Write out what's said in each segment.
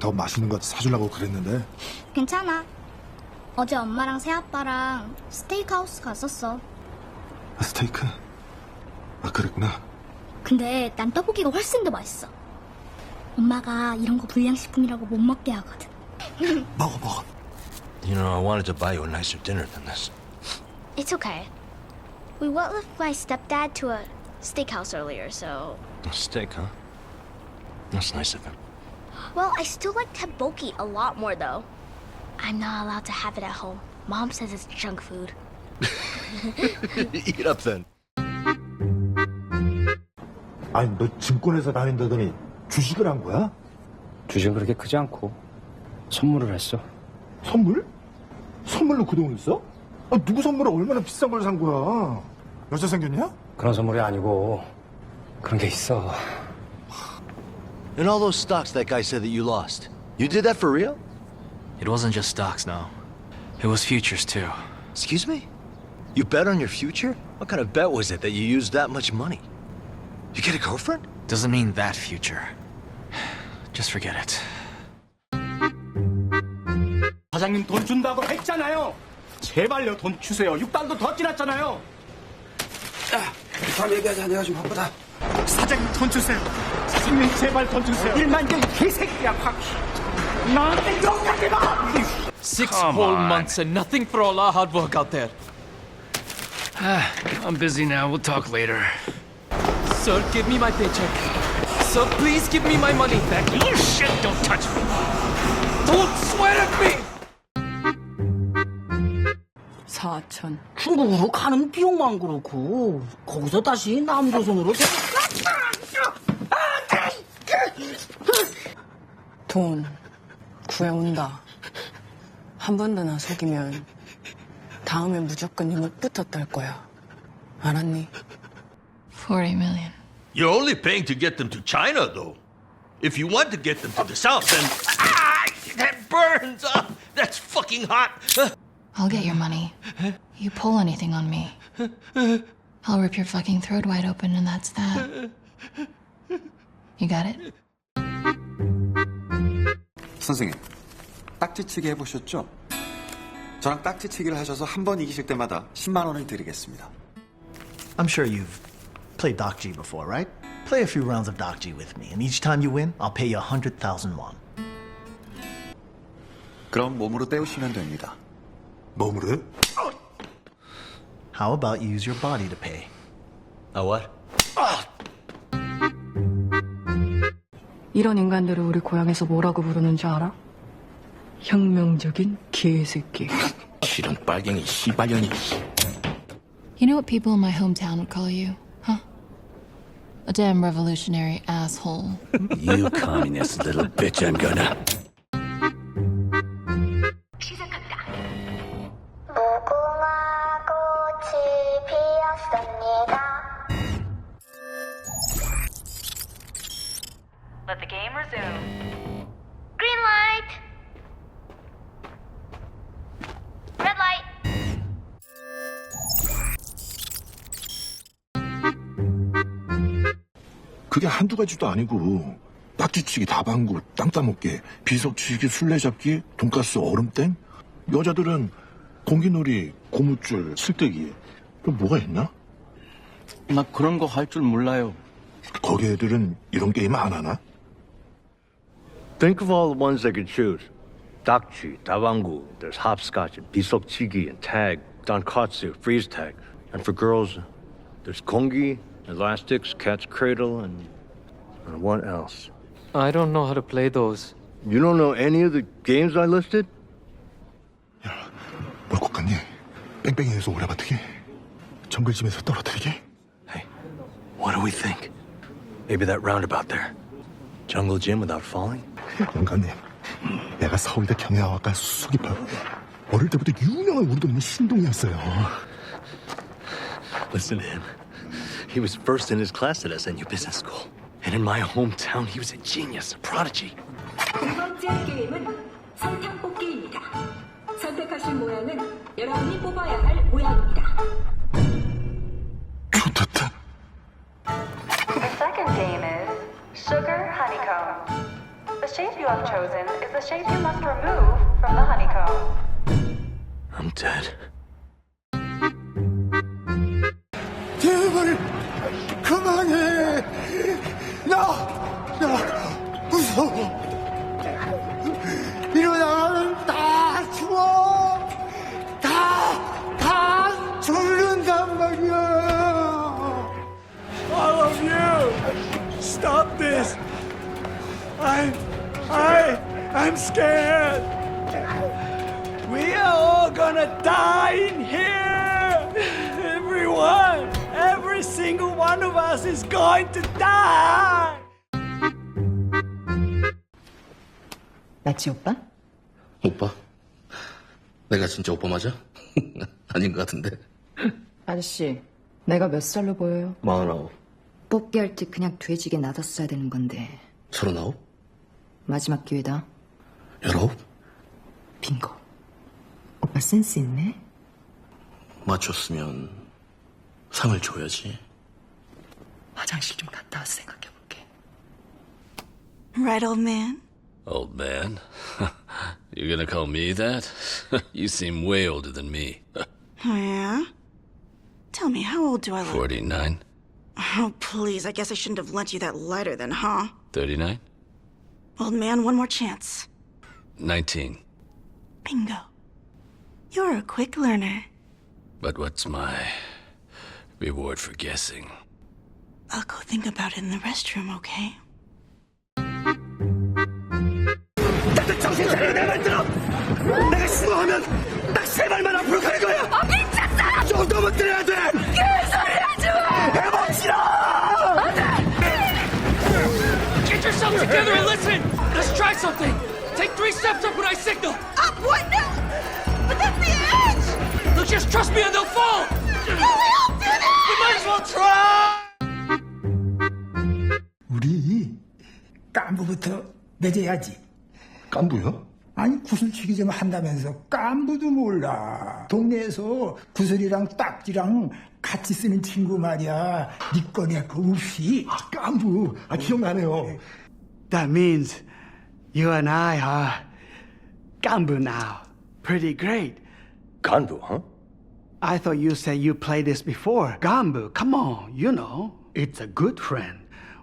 더 맛있는 거 사주려고 그랬는데 괜찮아. 어제 엄마랑 새아빠랑 스테이크하우스 갔었어. 아, 스테이크 아 그랬구나 근데 난 떡볶이가 훨씬 더 맛있어. 엄마가 이런 거 불량식품이라고 못 먹게 하거든. 먹어 먹어 You know, I wanted to buy you a nicer dinner than this. It's okay. We went with my stepdad to a steakhouse earlier, so. A steak, huh? That's nice of him. Well, I still like tteokbokki a lot more, though. I'm not allowed to have it at home. Mom says it's junk food. Eat up then. 아니 너 증권회사 다닌다더니 주식을 한 거야? 주식은 그렇게 크지 않고 선물을 했어. 선물? 선물로 그 돈을 써? 아, 누구 선물을 얼마나 비싼 걸 산 거야 여자 생겼냐? 그런 선물이 아니고 그런 게 있어. And all those stocks that guy said that you lost. You did that for real? It wasn't just stocks, no. It was futures, too. Excuse me? You bet on your future? What kind of bet was it that you used that much money? You get a girlfriend? Doesn't mean that future. Just forget it. 사장님 돈 준다고 했잖아요. 제발요 돈 주세요. 6달도 더 지났잖아요. 다음 얘기하자. 내가 좀 바쁘다. 사장님 돈 주세요. 사장님 제발 돈 주세요. 일만 개 개새끼야 확. 나한테 욕하지 마. Six whole months and nothing for all our hard work out there. I'm busy now. We'll talk later. Sir, give me my paycheck. Sir, please give me my money back. You shit! Don't touch me. Don't swear at me! 4천. 중국으로 가는 비용만 그렇고 거기서 다시 남조선으로 돈 구해온다. 한 번 더 나 속이면 다음엔 무조건 네 목부터 딸 거야. 알았니? 40 million. You're only paying to get them to China, though. If you want to get them to the south, then. Ah! That burns! Ah, that's fucking hot! Ah, I'll get your money. You pull anything on me. I'll rip your fucking throat wide open and that's that. You got it? 선생님, 딱지치기 해보셨죠? 저랑 딱지치기를 하셔서 한 번 이기실 때마다 10만 원을 드리겠습니다. I'm sure you've played Dokji before, right? Play a few rounds of Dokji with me, and each time you win, I'll pay you a hundred thousand won. 그럼 몸으로 때우시면 됩니다. 몸으로 해? How about you use your body to pay? A what? 이런 인간들을 우리 고향에서 뭐라고 부르는 줄 알아? 혁명적인 개새끼. 실은 빨갱이 씨발년이. You know what people in my hometown would call you, huh? A damn revolutionary asshole. You communist little bitch, I'm gonna. 그게 한두 가지도 아니고 딱지치기 다방구 땅 따먹기 비석치기 술래잡기 돈가스 얼음땡 여자들은 공기놀이 고무줄 실대기 또 뭐가 있나? 나 그런 거 할 줄 몰라요. 거기 애들은 이런 게임 안 하나? Think of all the ones they could choose. Dakchi, Dawangu, there's hopscotch and bisokchigi and tag, donkatsu, freeze tag. And for girls, there's kongi, elastics, cat's cradle, and, and what else? I don't know how to play those. You don't know any of the games I listed? 뭘것 같니? 뺑뺑이에서 오래바트기 정글짐에서 떨어뜨리기 Hey, what do we think? Maybe that roundabout there. Jungle gym without falling? 영감님 내가 서울대 경영학과 수석이파 어릴 때부터 유명한 우리 동네 신동이었어요 Listen to him. He was first in his class at SNU Business School. And in my hometown, he was a genius, a prodigy. 두 번째 게임은 성탕뽑기입니다. 선택하신 모양은 여러분이 뽑아야 할 모양입니다. 좋겠다 The second game is Sugar Honeycomb. The shape you have chosen is the shape you must remove from the honeycomb. I'm dead. 제발 그만해. 나, 나 무서워. 이러다가는 다 죽어. 다, 다 죽는단 말이야. All of you, stop this. I, I, I'm scared. We are all gonna die in here. Everyone, every single one of us is going to die. 나치 오빠? 오빠? 내가 진짜 오빠 맞아? 아닌 것 같은데. 아저씨, 내가 몇 살로 보여요? 마흔아홉, 뽑기 할 때 그냥 돼지게 놔뒀어야 되는 건데 서른아홉, 마지막 기회다. 열아홉? 빙고. 오빠 센스 있네. 맞췄으면 상을 줘야지. 화장실 좀 갔다 와서 생각해볼게. Right, old man? Old man? You're gonna call me that? you seem way older than me. Oh, yeah? Tell me, how old do I look? 49? Oh, please, I guess I shouldn't have lent you that lighter then, huh? 39? Old man, one more chance. 19. Bingo. You're a quick learner. But what's my reward for guessing? I'll go think about it in the restroom, okay? 차려 내말 들어. 내가 신고하면 딱 세 발만 앞으로 가는 거야. 아 미쳤어. 좀더 때려야 돼. 개소리 하지 마. 해봅시다. Get yourself together and listen! Let's try something! Take three steps up when I signal! Up? What? No! But that's the edge! Look, just trust me and they'll fall! No, we all do that! We might as well try! 우리 깐부부터 맺어야지. 깐부요? 아니 구슬치기 좀 한다면서 깐부도 몰라. 동네에서 구슬이랑 딱지랑 같이 쓰는 친구 말이야. 니 거내 거 없이. 아, 깐부. 아, 기억나네요. That means you and I are 깐부 now. Pretty great. Ganbu, huh? I thought you said you played this before. Gambu, come on, you know. It's a good friend.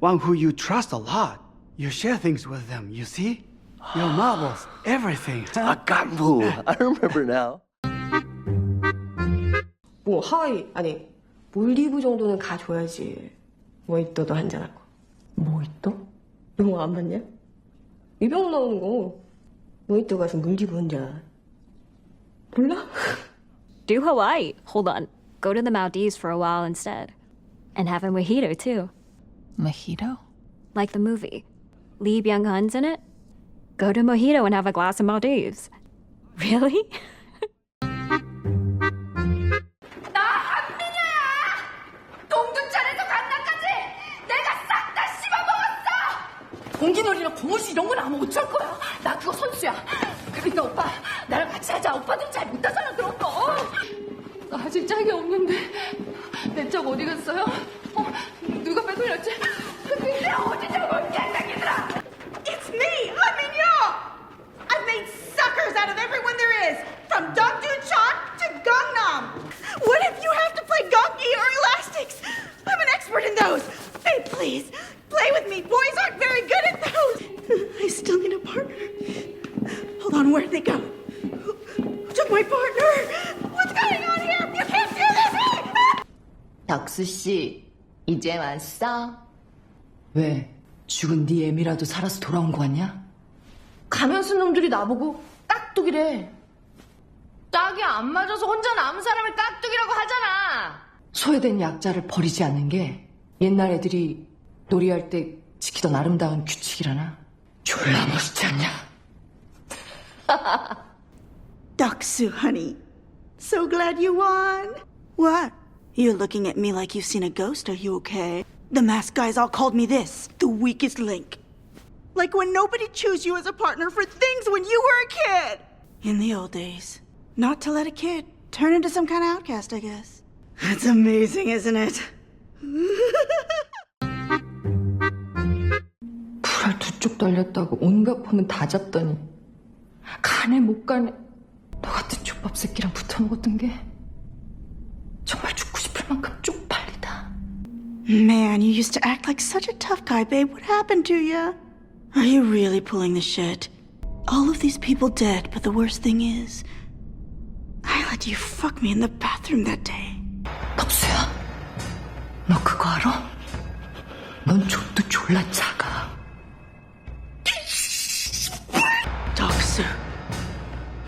One who you trust a lot. You share things with them, you see? Your marbles, everything. Ah, Ganbu. I remember now. 뭐 하와이 아니 몰디브 정도는 가줘야지 모히또도 한잔하고 모히또? 영화 안 봤냐? 이병 나오는 거 모히또 가서 몰디브 한잔 몰라? Do Hawaii. Hold on. Go to the Maldives for a while instead. And have a mojito, too. Mojito? Like the movie. Lee Byung Hun's in it. Go to Mojito and have a glass of Maldives. Really? 나 한민여야! 동두천에서 강남까지 내가 싹 다 씹어먹었어! 공기놀이랑 고무줄 이런 건 아무 어쩔 거야. 나 그거 선수야. 그러니까 오빠 나랑 같이 하자. 오빠들 잘 못하잖아 그런 거. 나 아직 짝이 없는데 내 짝 어디 갔어요? 어, 누가 빼돌렸지? 덕수 씨 이제 왔어? 왜? 죽은 네 애미라도 살아서 돌아온 거 같냐? 가면 쓴 놈들이 나보고 깍두기래. 짝이 안 맞아서 혼자 남은 사람을 깍두기라고 하잖아. 소외된 약자를 버리지 않는 게 옛날 애들이 놀이할 때 지키던 아름다운 규칙이라나. 졸라 멋있지 않냐? Doksu, honey. So glad you won. What? You're looking at me like you've seen a ghost. Are you okay? The masked guys all called me this the weakest link. Like when nobody chose you as a partner for things when you were a kid. In the old days. Not to let a kid turn into some kind of outcast, I guess. That's amazing, isn't it? 팔 두 쪽 떨렸다고 온갖 폰은 다 잡더니 가네 못 가네 너 같은 족밥 새끼랑 붙어 먹었던 게 정말 죽고 싶을 만큼 쪽팔리다 Man, you used to act like such a tough guy, babe. What happened to you? Are you really pulling the shit? All of these people dead, but the worst thing is, I let you fuck me in the bathroom that day. 덕수야 너 그거 알아? 넌 족도 졸라 작아 Doksu,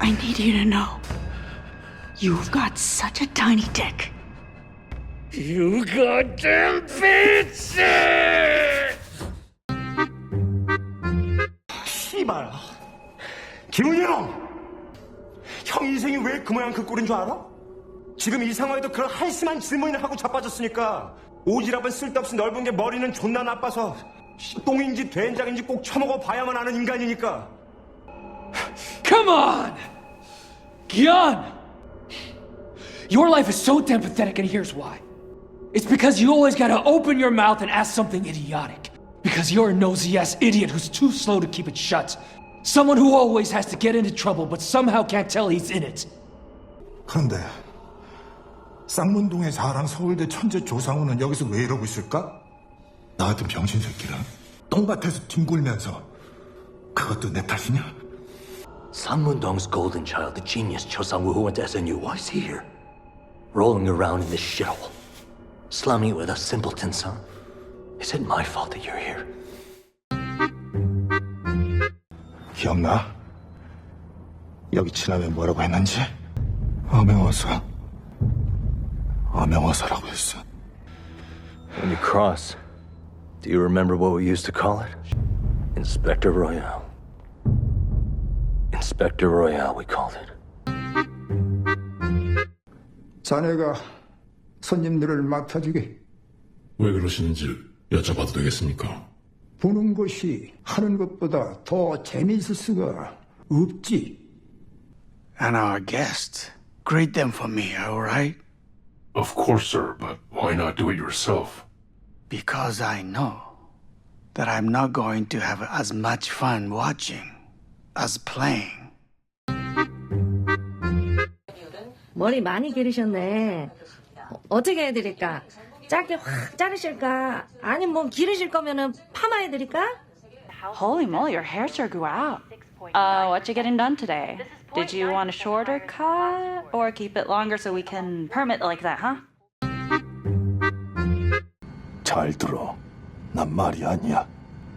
I need you to know, you've got such a tiny dick. You goddamn bitch! 씨발. 김은희 형! 형 인생이 왜 그 모양 그 꼴인 줄 알아? 지금 이 상황에도 그런 한심한 질문을 하고 자빠졌으니까 오지랖은 쓸데없이 넓은 게 머리는 존나 나빠서 똥인지 된장인지 꼭 처먹어 봐야만 아는 인간이니까 Come on! Gian! Your life is so damn pathetic, and here's why. It's because you always gotta open your mouth and ask something idiotic. Because you're a nosy ass idiot who's too slow to keep it shut. Someone who always has to get into trouble but somehow can't tell he's in it. 그런데 쌍문동의 자랑 서울대 천재 조상우는 여기서 왜 이러고 있을까? 나 같은 병신 새끼랑 똥밭에서 뒹굴면서 그것도 내 탓이냐? Sanmundong's golden child, the genius Cho Sang-woo who went to SNU, why is he here? Rolling around in this shithole. Slumming it with us simpletons, son. Is it my fault that you're here? 기억나? 여기 지나면 뭐라고 했는지? 어명어사 어명어사라고 했어 When you cross, do you remember what we used to call it? Inspector Royale. Inspector Royale, we called it. 자네가 손님들을 맡아주게 왜 그러시는지 여쭤봐도 되겠습니까? 보는 것이 하는 것보다 더 재미있을 수가 없지. And our guests. Greet them for me, alright? Of course, sir, but why not do it yourself? Because I know that I'm not going to have as much fun watching as playing. 머리 많이 기르셨네. 어, 어떻게 해드릴까? 짧게 확 자르실까? 아니면 뭐 기르실 거면은 파마해드릴까? Holy moly, your hair sure grew out. Uh, what you getting done today? Did you want a shorter cut or keep it longer so we can perm it like that, huh? 잘 들어 난 말이 아니야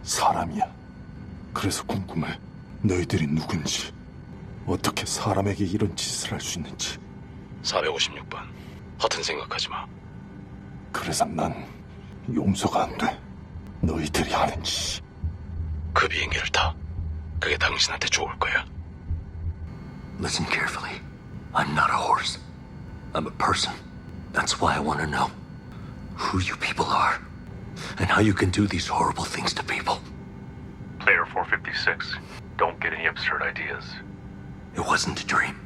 사람이야 그래서 궁금해 너희들이 누군지 어떻게 사람에게 이런 짓을 할 수 있는지 456번. 허튼 생각하지 마. 그래서 난 용서가 안 돼 너희들이 하는 짓이 그 비행기를 타. 그게 당신한테 좋을 거야. Listen carefully. I'm not a horse. I'm a person. That's why I want to know who you people are and how you can do these horrible things to people. Player 456. Don't get any absurd ideas. It wasn't a dream.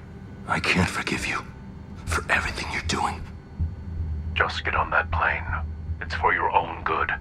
I can't forgive you for everything you're doing. Just get on that plane. It's for your own good.